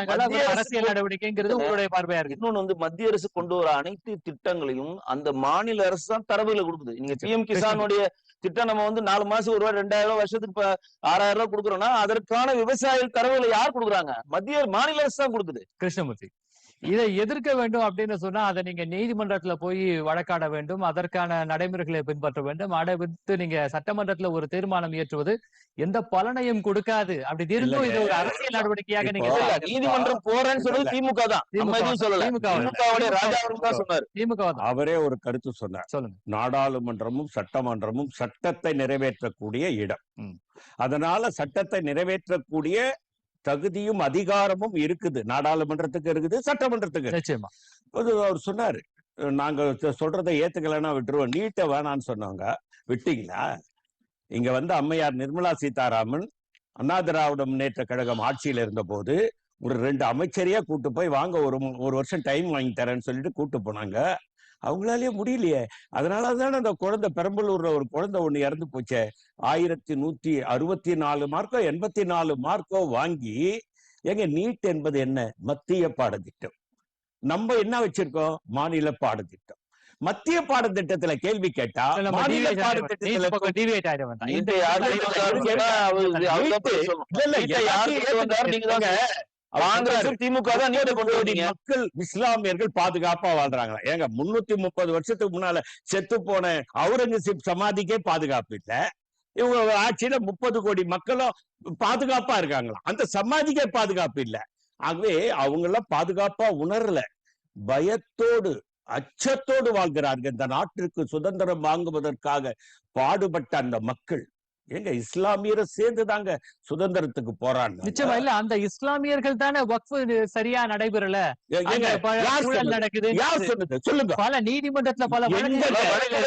பண்ணக்கூடிய அரசியல் நடவடிக்கைங்கிறது உங்களுடைய பார்வையா இருக்கு. இன்னொன்னு வந்து மத்திய அரசு கொண்டு வர அனைத்து திட்டங்களையும் அந்த மாநில அரசு தான் தரவுல கொடுக்குது. நீங்க பிஎம் கிசானுடைய திட்டம் நம்ம வந்து நாலு மாசம் ஒரு ரூபாய் ரெண்டாயிரம் ரூபாய் வருஷத்துக்கு ஆறாயிரம் ரூபாய் கொடுக்குறோம்னா அதற்கான விவசாய தரவுல யார் கொடுக்குறாங்க? மத்திய மாநில அரசு தான் கொடுக்குது. கிருஷ்ணமூர்த்தி. இதை எதிர்க்க வேண்டும் அப்படின்னு சொன்னா அதை நீங்க நீதிமன்றத்துல போய் வழக்காட வேண்டும். அதற்கான நடைமுறைகளை பின்பற்ற வேண்டும். விட்டு நீங்க சட்டமன்றத்துல ஒரு தீர்மானம் இயற்றுவது எந்த பலனையும் கொடுக்காது. அப்படி இருந்தும் இது ஒரு அரசியல் நடவடிக்கையாக நீங்க. நீதிமன்றம் போறேன்னு சொன்னது திமுக தான். திமுக திமுக. அவரே ஒரு கருத்து சொன்னார். சொல்லுங்க. நாடாளுமன்றமும் சட்டமன்றமும் சட்டத்தை நிறைவேற்றக்கூடிய இடம். அதனால சட்டத்தை நிறைவேற்றக்கூடிய தகுதியும் அதிகாரமும் இருக்குது. நாடாளுமன்றத்துக்கு இருக்குது சட்டமன்றத்துக்கு. நிச்சயமா. அவர் சொன்னாரு. நாங்க சொல்றதை ஏத்துக்கலைன்னா விட்டுருவோம். நீட்ட வேணான்னு சொன்னாங்க விட்டீங்களா இங்க வந்து அம்மையார் நிர்மலா சீதாராமன் அண்ணா திராவிட முன்னேற்ற கழகம் ஆட்சியில் இருந்தபோது ஒரு ரெண்டு அமைச்சரையே கூட்டு போய் வாங்க ஒரு ஒரு வருஷம் டைம் வாங்கி தரேன்னு சொல்லிட்டு கூட்டு போனாங்க. அவங்களாலேயே முடியலையே. அதனால தானே அந்த குழந்தை பெரம்பலூர்ல ஒரு குழந்தை ஒண்ணு இறந்து போச்சே. ஆயிரத்தி நூத்தி அறுபத்தி நாலு மார்க்கோ எண்பத்தி நாலு மார்க்கோ வாங்கி எங்க நீட் என்பது என்ன? மத்திய பாடத்திட்டம். நம்ம என்ன வச்சிருக்கோம்? மாநில பாடத்திட்டம். மத்திய பாடத்திட்டத்துல கேள்வி கேட்டா மாநில பாடத்திட்டத்துல காங்கிரஸ் திமுக தான் கொண்டு வந்தீங்க. மக்கள் இஸ்லாமியர்கள் பாதுகாப்பா வாழ்றாங்களா? ஏங்க முன்னூத்தி முப்பது வருஷத்துக்கு முன்னால செத்து போன அவுரங்கசீப் சமாதிக்கே பாதுகாப்பு இல்ல. இவங்க ஆட்சியில முப்பது கோடி மக்களும் பாதுகாப்பா இருக்காங்களா? அந்த சமாதிக்கே பாதுகாப்பு இல்ல. ஆகவே அவங்க எல்லாம் பாதுகாப்பா உணரல. பயத்தோடு அச்சத்தோடு வாழ்கிறார்கள். இந்த நாட்டிற்கு சுதந்திரம் வாங்குவதற்காக பாடுபட்ட அந்த மக்கள். ஏங்க இஸ்லாமியரை சேர்ந்துதாங்க சுதந்திரத்துக்கு போராடினாங்க. நிச்சயமா இல்ல அந்த இஸ்லாமியர்கள் தானே வக்ஃபு சரியா நடைபெறல? நடக்குது? சொல்லுங்க. பல நீதிமன்றத்துல பல எங்க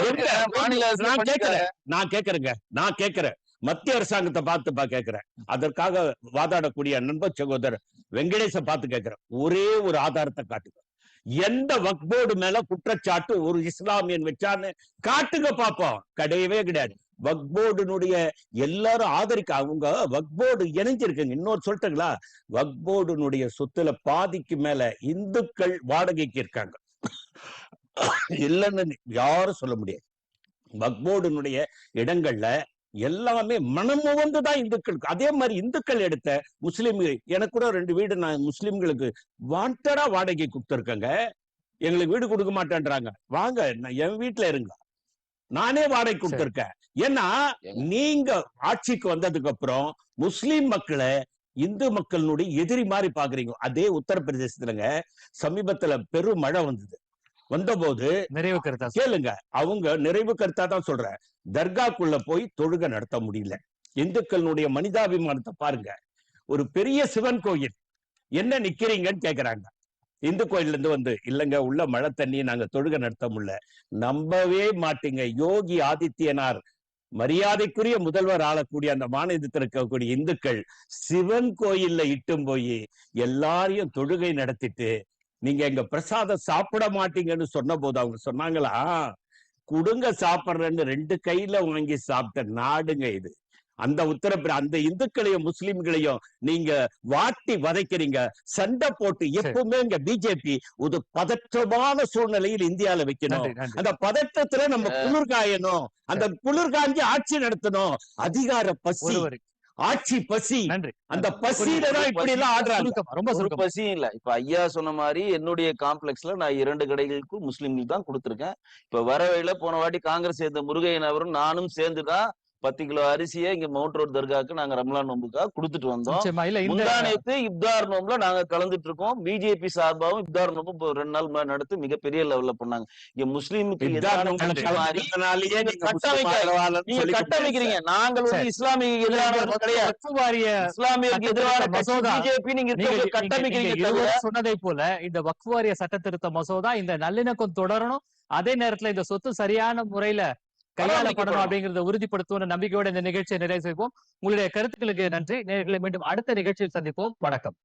எங்க? நான். கேட்கிறேன். நான் கேட்கிறேங்க. நான் கேட்கிறேன். மத்திய அரசாங்கத்தை பார்த்துப்பா கேட்கிறேன். அதற்காக வாதாடக்கூடிய நண்பர் சகோதரர் வெங்கடேச பார்த்து கேட்கிறேன். ஒரே ஒரு ஆதாரத்தை காட்டுங்க. எந்த வக்போர்டு மேல குற்றச்சாட்டு ஒரு இஸ்லாமியன் வச்சான்னு காட்டுங்க பாப்போம். கிடையவே கிடையாது. வக்போர்டுனுடைய எல்லாரும் ஆதரிக்க அவங்க வக்போர்டு இணைஞ்சிருக்குங்க. இன்னொரு சொல்லட்டுங்களா? வக்போர்டுனுடைய சொத்துல பாதிக்கு மேல இந்துக்கள் வாடகைக்கு இருக்காங்க. இல்லைன்னு யாரும் சொல்ல முடியாது. வக்போர்டுனுடைய இடங்கள்ல எல்லாமே மனமுவந்து தான் இந்துக்களுக்கு அதே மாதிரி இந்துக்கள் எடுத்த முஸ்லிம்கள் எனக்கு கூட ரெண்டு வீடு நான் முஸ்லிம்களுக்கு வாண்டடா வாடகை கொடுத்துருக்கேங்க. எங்களுக்கு வீடு கொடுக்க மாட்டேன்றாங்க. வாங்க நான் என் வீட்டுல இருங்க. நானே வாடகை கொடுத்துருக்கேன். ஏன்னா நீங்க ஆட்சிக்கு வந்ததுக்கு அப்புறம் முஸ்லிம் மக்களை இந்து மக்களினுடைய எதிரி மாதிரி பாக்குறீங்க அதே உத்தரப்பிரதேசத்துலங்க சமீபத்துல பெரும் மழை வந்தது. வந்தபோது நிறைவு கருத்தா? கேளுங்க. அவங்க நிறைவு கருத்தா தான் சொல்றேன். தர்காக்குள்ள போய் தொழுகை நடத்த முடியல. இந்துக்களுடைய மனிதாபிமானத்தை பாருங்க. ஒரு பெரிய சிவன் கோயில். என்ன நிக்கிறீங்கன்னு கேக்குறாங்க. இந்து கோயில்ல இருந்து வந்து இல்லங்க உள்ள மழை தண்ணி நாங்க தொழுகை நடத்த முடியல. நம்பவே மாட்டீங்க. யோகி ஆதித்யனார் மரியாதைக்குரிய முதல்வர் ஆளக்கூடிய அந்த மாநிலத்தில் இருக்கக்கூடிய இந்துக்கள் சிவன் கோயில்ல இட்டும் போய் எல்லாரையும் தொழுகை நடத்திட்டு நீங்க எங்க பிரசாதம் சாப்பிட மாட்டீங்கன்னு சொன்ன போது அவங்க சொன்னாங்களா? குடுங்க சாப்பிடுறேன்னு ரெண்டு கையில வாங்கி சாப்பிட்ட நாடுங்க இது. அந்த உத்தரப்பிர அந்த இந்துக்களையும் முஸ்லிம்களையும் நீங்க வாட்டி வதைக்கிறீங்க. சண்டை போட்டு எப்பவுமே இங்க பிஜேபி ஒரு பதற்றமான சூழ்நிலையில் இந்தியால வைக்கணும். அந்த பதற்றத்துல நம்ம குளிர் காயணும். அந்த குளிர் காஞ்சி ஆட்சி நடத்தணும். அதிகார பசி. ஆட்சி பசி. அந்த பசியில தான் இப்படி எல்லாம் ஆடுறாங்க. ரொம்ப பசியும் இல்ல. இப்ப ஐயா சொன்ன மாதிரி என்னுடைய காம்ப்ளெக்ஸ்ல நான் இரண்டு கடைகளுக்கு முஸ்லிம்களுக்கு தான் கொடுத்திருக்கேன். இப்ப வர வழியில போன வாட்டி காங்கிரஸ் சேர்ந்த முருகையன் அவரும் நானும் சேர்ந்துதான் பத்து கிலோ அரிசியை இங்க மவுண்ட் ரோட் தர்காக்கு நாங்க ரம்லான் நோம்புக்காக கொடுத்துட்டு வந்தோம். முந்தானேத்து இப்தார் நோம்புல நாங்க கலந்துட்டு இருக்கோம். பிஜேபி சார்பாகவும் இப்தார் நோம்பு இப்போ ரெண்டு நாள் முன்னாடி நடத்தி மிகப்பெரிய லெவல்ல பண்ணாங்க. இங்க முஸ்லீமுக்கு எதிரான நீங்க கட்டமைக்கிறீங்க. நாங்கள் வந்து. இஸ்லாமிய எதிரானவர்கள் கிடையாது. இஸ்லாமியருக்கு எதிரான. பிஜேபி நீங்க கட்டமைக்கிறீங்க சொன்னதை போல இந்த வக்ஃபு வாரிய சட்ட திருத்த மசோதா இந்த நல்லிணக்கம் தொடரணும். அதே நேரத்துல இந்த சொத்து சரியான முறையில கையாளப்படணும். அப்படிங்கறத உறுதிப்படுத்தும் நம்பிக்கையோட இந்த நிகழ்ச்சியை நிறைவு செய்வோம். உங்களுடைய கருத்துக்களுக்கு நன்றி. நேர்களை மீண்டும் அடுத்த நிகழ்ச்சியில் சந்திப்போம். வணக்கம்.